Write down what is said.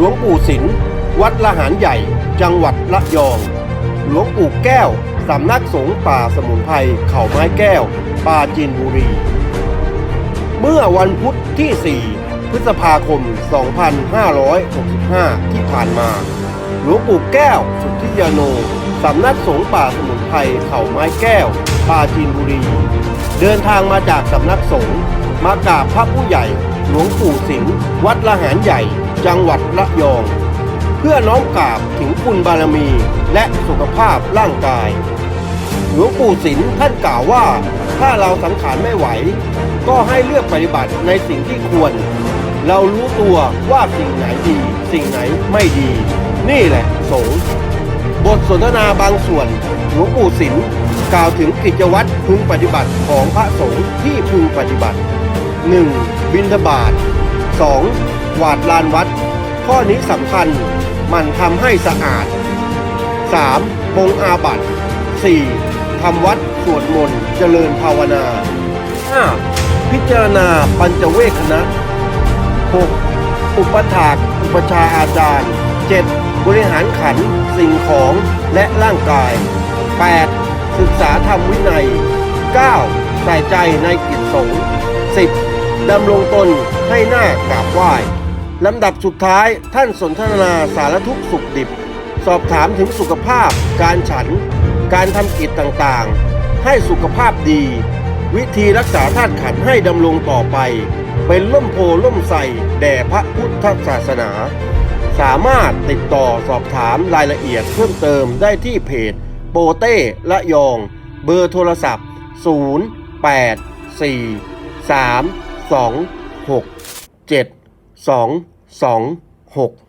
หลวงปู่ศิลวัดละหารใหญ่ จังหวัดระยอง หลวงปู่แก้ว สำนักสงฆ์ป่าสมุนไพรเขาไม้แก้วปราจีนบุรี เมื่อวันพุธที่ 4 พฤษภาคม 2565 ที่ผ่านมา หลวงปู่แก้ว สุทธิยาโน สำนักสงฆ์ป่าสมุนไพรเขาไม้แก้วปราจีนบุรี เดินทางมาจากสำนักสงฆ์มากราบพระผู้ใหญ่ หลวงปู่สิงห์วัดละหารใหญ่ จังหวัดระยอง เพื่อน้อมกราบถึงคุณบารมีและสุขภาพร่างกาย หลวงปู่ศิลท่านกล่าวว่าถ้าเราสังขารไม่ไหว ก็ให้เลือกปฏิบัติในสิ่งที่ควร เรารู้ตัวว่าสิ่งไหนดี สิ่งไหนไม่ดี นี่แหละสงฆ์บทสนทนาบางส่วนหลวงปู่ศิลกล่าวถึงกิจวัตรพึงปฏิบัติของพระสงฆ์ที่พึงปฏิบัติ 1. บิณฑบาต 2. กวาดลานวัด ข้อนี้สำคัญ มันทำให้สะอาด 3. ปงอาบัติ 4. ทำวัดสวดมนต์เจริญภาวนา 5. พิจารณาปัญจเวคคณะ 6. อุปถาก อุปชาอาจารย์ 7. บริหารขันสิ่งของและร่างกาย 8. ศึกษาธรรมวินัย 9. ใส่ใจในกิจสงฆ์ 10. ดำรงตนให้หน้ากราบไหว้ลำดับสุดท้ายท่านสนทนาสารทุกสุขดิบ สอบถามถึงสุขภาพ การฉัน การทำกิจต่างๆ ให้สุขภาพดี วิธีรักษาธาตุขันให้ดำรงต่อไป เป็นล่มโพล่มใสแด่พระพุทธศาสนา สามารถติดต่อสอบถามรายละเอียดเพิ่มเติมได้ที่เพจ โปเต้ละยอง เบอร์โทรศัพท์ 0 8 4 3 2 6 7 2 2 6